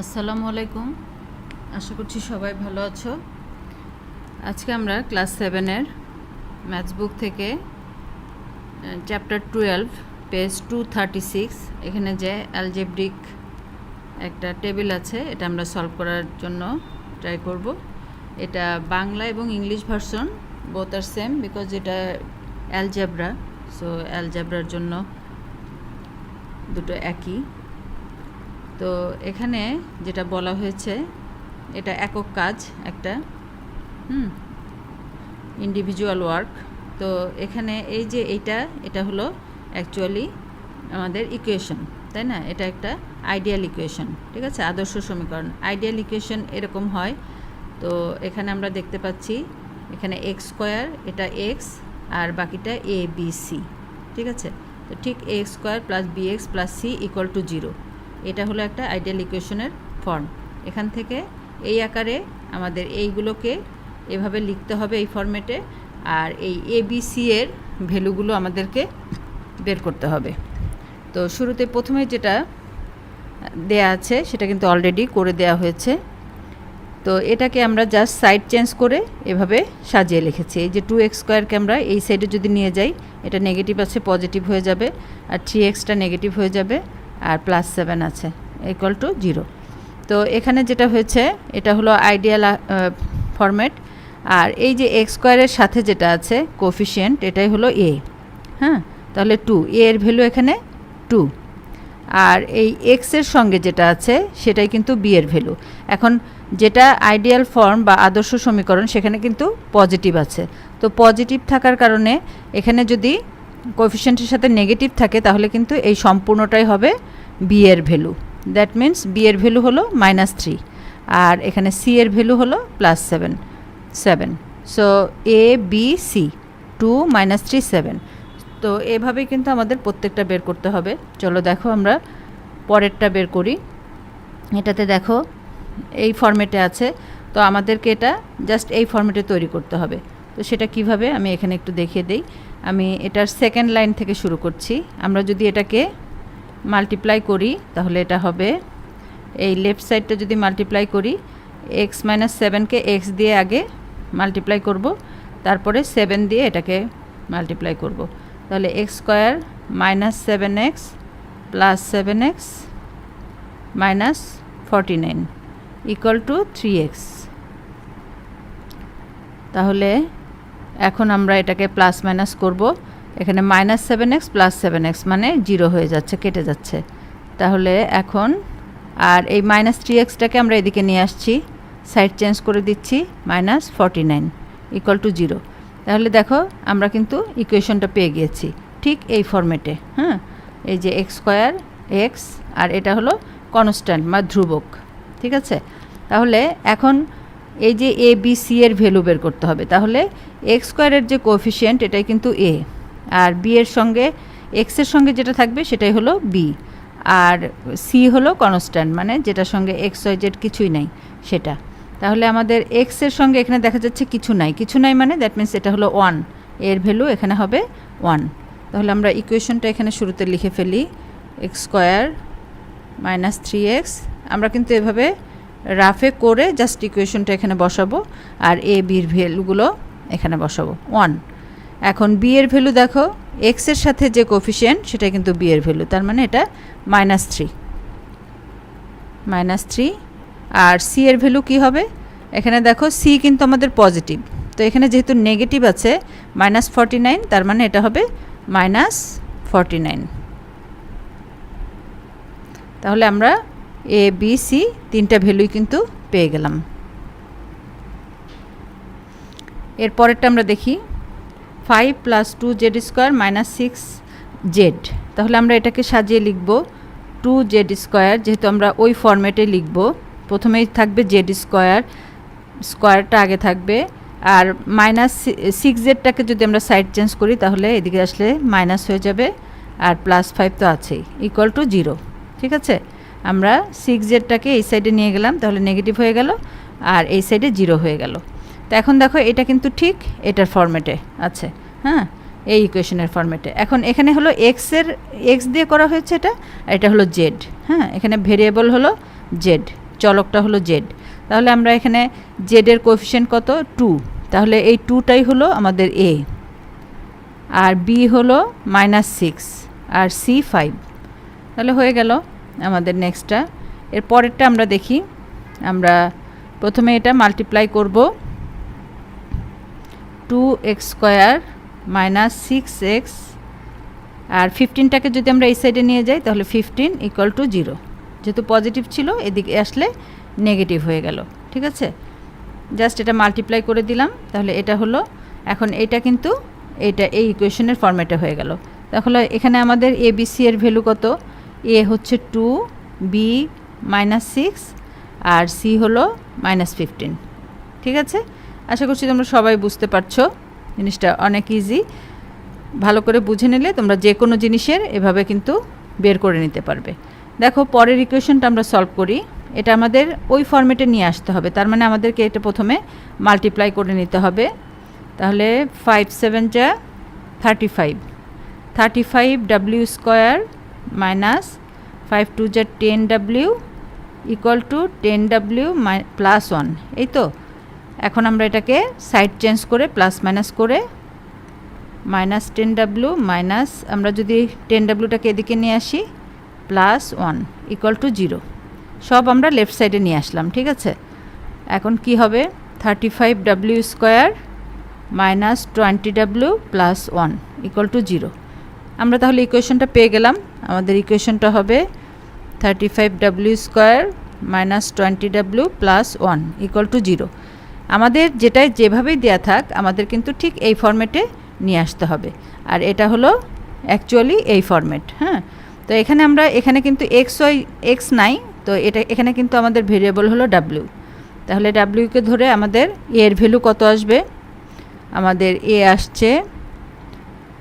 আসসালামু আলাইকুম। আশা করছি সবাই ভালো আছো। আজকে আমরা ক্লাস সেভেনের ম্যাথস বুক থেকে chapter twelve, page two thirty six, এখানে যে অ্যালজেব্রিক একটা টেবিল আছে, এটা আমরা সলভ করার জন্য ট্রাই করব। এটা বাংলা এবং English version both R same because এটা অ্যালজেব্রা সো অ্যালজেব্রার জন্য দুটো একই। তো এখানে যেটা বলা হয়েছে, এটা একক কাজ একটা, হুম ইন্ডিভিজুয়াল ওয়ার্ক তো এখানে এই যে এইটা, এটা হলো অ্যাকচুয়ালি আমাদের ইকুয়েশন তাই না? এটা একটা আইডিয়াল ইকুয়েশন ঠিক আছে? আদর্শ সমীকরণ। আইডিয়াল ইকুয়েশন এরকম হয়। তো এখানে আমরা দেখতে পাচ্ছি, এখানে এক্স স্কোয়ার এটা এক্স আর বাকিটা এ বি সি ঠিক আছে? তো ঠিক A square plus B X plus C equal to zero এটা হলো একটা আইডিয়াল ইকুয়েশনের ফর্ম এখান থেকে এই আকারে আমাদের এইগুলোকে এভাবে লিখতে হবে এই ফর্মেটে আর এই এবিসি এর ভ্যালুগুলো আমাদেরকে বের করতে হবে। তো শুরুতে প্রথমে যেটা দেয়া আছে সেটা কিন্তু অলরেডি করে দেয়া হয়েছে। তো এটাকে আমরা জাস্ট সাইড চেঞ্জ করে এভাবে সাজিয়ে লিখেছি। এই যে টু এক্স স্কোয়ারকে আমরা এই সাইডে যদি নিয়ে যাই, এটা নেগেটিভ আছে পজিটিভ হয়ে যাবে, আর থ্রি এক্সটা নেগেটিভ হয়ে যাবে। আর প্লাস সেভেন আছে ইকুয়াল টু জিরো তো এখানে যেটা হয়েছে, এটা হলো আইডিয়াল ফরম্যাট আর এই যে এক্স স্কোয়ারের সাথে যেটা আছে কোফিশিয়েন্ট এটাই হলো এ হ্যাঁ? তাহলে টু এ এর ভ্যালু এখানে টু আর এই এক্সের সঙ্গে যেটা আছে, সেটাই কিন্তু বি এর ভ্যালু এখন যেটা আইডিয়াল ফর্ম বা আদর্শ সমীকরণ, সেখানে কিন্তু পজিটিভ আছে। তো পজিটিভ থাকার কারণে এখানে যদি কোফিশিয়েন্টের সাথে নেগেটিভ থাকে, তাহলে কিন্তু এই সম্পূর্ণটাই হবে বি এর ভ্যালু। দ্যাট মিন্স বি এর ভ্যালু হলো মাইনাস থ্রি আর এখানে সি এর ভ্যালু হলো plus seven seven so A B C two minus three seven তো এভাবেই কিন্তু আমাদের প্রত্যেকটা বের করতে হবে। চলো দেখো আমরা পরেরটা বের করি। এটাতে দেখো, এই ফর্মেটে আছে। তো আমাদেরকে এটা জাস্ট এই ফর্মেটে তৈরি করতে হবে। তো সেটা কীভাবে আমি এখানে একটু দেখিয়ে দিই। আমি এটার সেকেন্ড লাইন থেকে শুরু করছি। আমরা যদি এটাকে মাল্টিপ্লাই করি, তাহলে এটা হবে, এই লেফট সাইডটা যদি মাল্টিপ্লাই করি এক্স মাইনাস সেভেনকে এক্স দিয়ে আগে মাল্টিপ্লাই করব, তারপরে সেভেন দিয়ে এটাকে মাল্টিপ্লাই করব। তাহলে X square minus seven X plus seven X minus forty nine equal to three X তাহলে এখন আমরা এটাকে প্লাস মাইনাস করব। এখানে minus seven X plus seven X মানে জিরো হয়ে যাচ্ছে, কেটে যাচ্ছে। তাহলে এখন, আর এই মাইনাস থ্রি এক্সটাকে আমরা এদিকে নিয়ে আসছি। সাইড চেঞ্জ করে দিচ্ছি minus forty nine equal to zero তাহলে দেখো, আমরা কিন্তু ইকুয়েশনটা পেয়ে গিয়েছি, ঠিক এই ফর্মেটে হ্যাঁ? এই যে এক্স স্কোয়ার এক্স আর এটা হলো কনস্ট্যান্ট বা ধ্রুবক, ঠিক আছে? তাহলে এখন এই যে এ বি সি এর ভ্যালু বের করতে হবে, তাহলে এক্স স্কোয়ারের যে কোফিশিয়েন্ট এটাই কিন্তু এ আর বি এর সঙ্গে এক্সের সঙ্গে যেটা থাকবে সেটাই হলো বি আর সি হলো কনস্ট্যান্ট মানে যেটার সঙ্গে এক্স ওয়াই জেড কিছুই নাই, সেটা। তাহলে আমাদের এক্সের সঙ্গে এখানে দেখা যাচ্ছে কিছু নাই কিছু নাই মানে দ্যাট মিন্স এটা হলো ওয়ানের ভ্যালু এখানে হবে ওয়ান তাহলে আমরা ইকুয়েশনটা এখানে শুরুতে লিখে ফেলি X square minus three X আমরা কিন্তু এভাবে রাফে করে জাস্ট ইকুয়েশনটা এখানে বসাবো আর এ বির ভ্যালুগুলো এখানে বসাবো। ওয়ান এখন বি এর ভ্যালু দেখো এক্সের সাথে যে কোফিশিয়েন্ট সেটা কিন্তু বি এর ভ্যালু, তার মানে এটা মাইনাস থ্রি মাইনাস থ্রি আর সি এর ভ্যালু কী হবে? এখানে দেখো সি কিন্তু আমাদের পজিটিভ তো এখানে যেহেতু নেগেটিভ আছে মাইনাস ফর্টি নাইন তার মানে এটা হবে মাইনাস ফর্টি নাইন তাহলে আমরা এ বি সি তিনটা ভ্যালুই কিন্তু পেয়ে গেলাম। এর পরেরটা আমরা দেখি। Five plus two Z square minus six Z তাহলে আমরা এটাকে সাজিয়ে লিখব টু জেড স্কোয়ার যেহেতু আমরা ওই ফর্মেটে লিখব। প্রথমেই থাকবে জেড স্কোয়ার স্কোয়ারটা আগে থাকবে। আর মাইনাস সিক্স জেডটাকে যদি আমরা সাইড চেঞ্জ করি, তাহলে এদিকে আসলে মাইনাস হয়ে যাবে। আর প্লাস ফাইভ তো আছেই ইকুয়াল টু জিরো ঠিক আছে? আমরা সিক্স জেডটাকে এই সাইডে নিয়ে গেলাম, তাহলে নেগেটিভ হয়ে গেল আর এই সাইডে জিরো হয়ে গেল। তো এখন দেখো এটা কিন্তু ঠিক এটার ফর্মেটে আছে হ্যাঁ? এই ইকুয়েশনের ফর্মেটে এখন এখানে হলো এক্সের এক্স দিয়ে করা হয়েছে এটা, আর এটা হলো জেড হ্যাঁ? এখানে ভেরিয়েবল হলো জেড চলকটা হলো জেড তাহলে আমরা এখানে জেডের কোফিশিয়েন্ট কত? টু তাহলে এই টুটাই হলো আমাদের এ আর বি হলো মাইনাস সিক্স আর সি ফাইভ তাহলে হয়ে গেল আমাদের নেক্সটটা এর পরেরটা আমরা দেখি। আমরা প্রথমে এটা মাল্টিপ্লাই করব। Two X square minus six X আর ফিফটিনটাকে যদি আমরা এই সাইডে নিয়ে যাই, তাহলে ফিফটিন ইকুয়াল টু জিরো যেহেতু পজিটিভ ছিল, এদিকে আসলে নেগেটিভ হয়ে গেল। ঠিক আছে? জাস্ট এটা মাল্টিপ্লাই করে দিলাম। তাহলে এটা হলো, এখন এটা কিন্তু, এটা এই ইকুয়েশনের ফর্মেটে হয়ে গেল। তাহলে এখানে আমাদের এবিসি এর ভ্যালু কত? এ হচ্ছে টু, বি মাইনাস সিক্স, আর সি হলো মাইনাস ফিফটিন। ঠিক আছে? আশা করছি তোমরা সবাই বুঝতে পারছ জিনিসটা অনেক ইজি ভালো করে বুঝে নিলে তোমরা যে কোনো জিনিসের এভাবে কিন্তু বের করে নিতে পারবে। দেখো, পরের ইকুয়েশনটা আমরা সলভ করি। এটা আমাদের ওই ফর্মেটে নিয়ে আসতে হবে। তার মানে আমাদেরকে এটা প্রথমে মাল্টিপ্লাই করে নিতে হবে। তাহলে ফাইভ সেভেন যা thirty five thirty five W square minus five two যা ten W equal to ten W plus one এই তো? এখন আমরা এটাকে সাইড চেঞ্জ করে প্লাস মাইনাস করে মাইনাস টেন ডাব্লু মাইনাস আমরা যদি টেন ডাব্লুটাকে এদিকে নিয়ে আসি plus one equal to zero সব আমরা লেফট সাইডে নিয়ে আসলাম, ঠিক আছে? এখন কি হবে? Thirty five W square minus twenty W plus one equal to zero আমরা তাহলে ইকুয়েশনটা পেয়ে গেলাম। আমাদের ইকুয়েশনটা হবে thirty five W square minus twenty W plus one equal to zero আমাদের যেটাই যেভাবেই দেয়া থাক, আমাদের কিন্তু ঠিক এই ফর্মেটে নিয়ে আসতে হবে। আর এটা হলো অ্যাকচুয়ালি এই ফর্মেট হ্যাঁ? তো এখানে আমরা, এখানে কিন্তু এক্স ওয়াই এক্স নাই, তো এটা, এখানে কিন্তু আমাদের ভেরিয়েবল হলো ডাব্লিউ তাহলে ডাব্লিউকে ধরে আমাদের এ এর ভ্যালু কত আসবে? আমাদের এ আসছে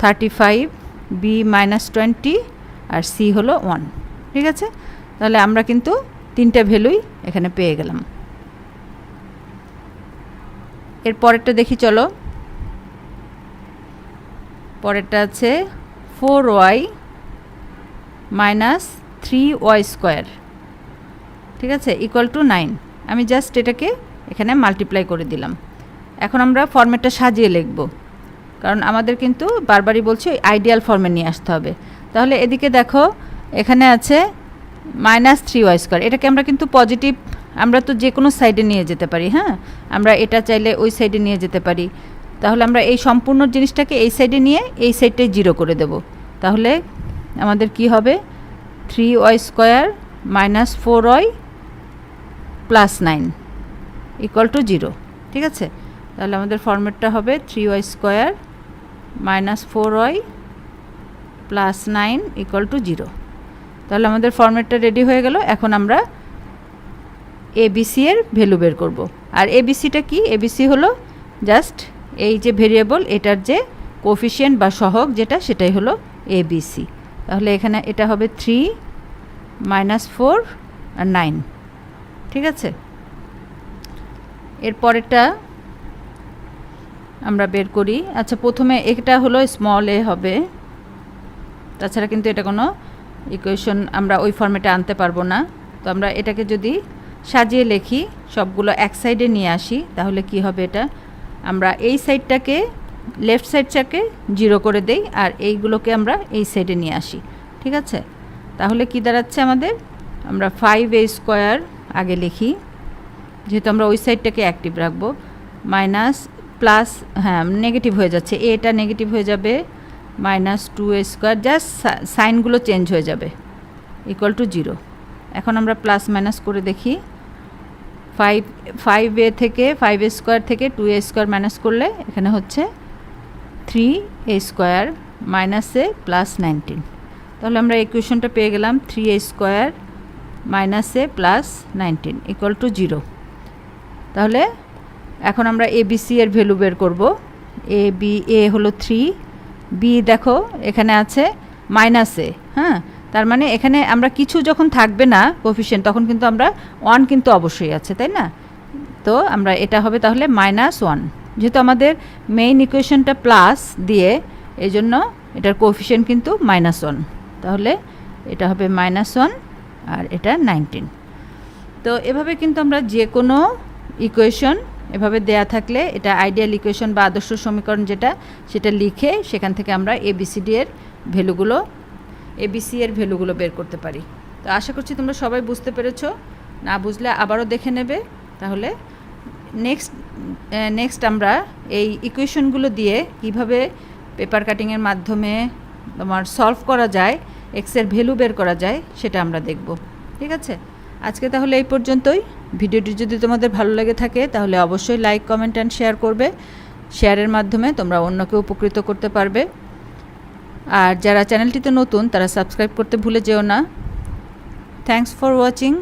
thirty five B minus twenty আর সি হলো ওয়ান ঠিক আছে? তাহলে আমরা কিন্তু তিনটা ভ্যালুই এখানে পেয়ে গেলাম। এর পরেরটা দেখি চলো। পরেরটা আছে four Y minus three Y square ঠিক আছে? ইকুয়াল টু নাইন আমি জাস্ট এটাকে এখানে মাল্টিপ্লাই করে দিলাম। এখন আমরা ফর্মেটটা সাজিয়ে লিখব। কারণ আমাদের কিন্তু বারবারই বলছি আইডিয়াল ফর্মে নিয়ে আসতে হবে। তাহলে এদিকে দেখো, এখানে আছে মাইনাস থ্রি ওয়াই স্কোয়ার এটাকে আমরা কিন্তু পজিটিভ আমরা তো যে কোনো সাইডে নিয়ে যেতে পারি হ্যাঁ? আমরা এটা চাইলে ওই সাইডে নিয়ে যেতে পারি। তাহলে আমরা এই সম্পূর্ণ জিনিসটাকে এই সাইডে নিয়ে এই সাইডটাই জিরো করে দেব। তাহলে আমাদের কি হবে? Three Y square minus four Y plus nine equal to zero ঠিক আছে? তাহলে আমাদের ফর্মেটটা হবে three Y square minus four Y plus nine equal to zero তাহলে আমাদের ফর্মেটটা রেডি হয়ে গেল। এখন আমরা এবিসি এর ভ্যালু বের করব। আর এবিসিটা কি? এবিসি হলো জাস্ট এই যে ভেরিয়েবল এটার যে কোফিশিয়েন্ট বা সহগ যেটা, সেটাই হলো এবিসি তাহলে এখানে এটা হবে থ্রি মাইনাস ফোর আর নাইন ঠিক আছে? এর পরেরটা আমরা বের করি। আচ্ছা প্রথমে এটা হলো স্মল এ হবে। তাছাড়া কিন্তু এটা কোনো ইকুয়েশন আমরা ওই ফর্মেটে আনতে পারব না। তো আমরা এটাকে যদি সাজিয়ে লেখি, সবগুলো এক সাইডে নিয়ে আসি, তাহলে কি হবে এটা? আমরা এই সাইডটাকে লেফট সাইডটাকে জিরো করে দেই আর এইগুলোকে আমরা এই সাইডে নিয়ে আসি। ঠিক আছে? তাহলে কি দাঁড়াচ্ছে আমাদের? আমরা ফাইভ এ স্কোয়ার আগে লিখি। যেহেতু আমরা ওই সাইডটাকে অ্যাক্টিভ রাখব। মাইনাস প্লাস হ্যাঁ নেগেটিভ হয়ে যাচ্ছে। এটা নেগেটিভ হয়ে যাবে। Minus two A square just সাইনগুলো change হয়ে যাবে ইকুয়াল টু জিরো এখন আমরা প্লাস মাইনাস করে দেখি ফাইভ ফাইভ এ থেকে ফাইভ এ স্কোয়ার থেকে টু এ স্কোয়ার মাইনাস করলে এখানে হচ্ছে three A square minus A plus nineteen তাহলে আমরা ইকুয়েশনটা পেয়ে গেলাম three A square minus A plus nineteen equal to zero তাহলে এখন আমরা এ বি সি এর ভ্যালু বের করব এ বি এ হলো থ্রি বি দেখো, এখানে আছে মাইনাস হ্যাঁ? তার মানে এখানে আমরা কিছু যখন থাকবে না কোফিশিয়েন্ট তখন কিন্তু আমরা ওয়ান কিন্তু অবশ্যই আছে, তাই না? তো আমরা এটা হবে তাহলে মাইনাস ওয়ান যেহেতু আমাদের মেইন ইকুয়েশনটা প্লাস দিয়ে এই জন্য এটার কোফিশিয়েন্ট কিন্তু মাইনাস ওয়ান তাহলে এটা হবে মাইনাস ওয়ান আর এটা নাইনটিন তো এভাবে কিন্তু আমরা যে কোনো ইকুয়েশন এভাবে দেয়া থাকলে এটা আইডিয়াল ইকুয়েশন বা আদর্শ সমীকরণ যেটা, সেটা লিখে সেখান থেকে আমরা এবিসিডি এর ভ্যালুগুলো এবিসি এর ভ্যালুগুলো বের করতে পারি। তো আশা করছি তোমরা সবাই বুঝতে পেরেছ। না বুঝলে আবারও দেখে নেবে। তাহলে নেক্সট নেক্সট আমরা এই ইকুয়েশনগুলো দিয়ে কীভাবে পেপার কাটিংয়ের মাধ্যমে তোমার সলভ করা যায় এক্সের ভ্যালু বের করা যায়, সেটা আমরা দেখব। ঠিক আছে? আজকে তাহলে এই পর্যন্তই। ভিডিওটি যদি তোমাদের ভালো লেগে থাকে, তাহলে অবশ্যই লাইক কমেন্ট অ্যান্ড শেয়ার করবে। শেয়ারের মাধ্যমে তোমরা অন্যকে উপকৃত করতে পারবে। আর যারা চ্যানেলটিতে নতুন, তারা সাবস্ক্রাইব করতে ভুলে যেও না। Thanks for watching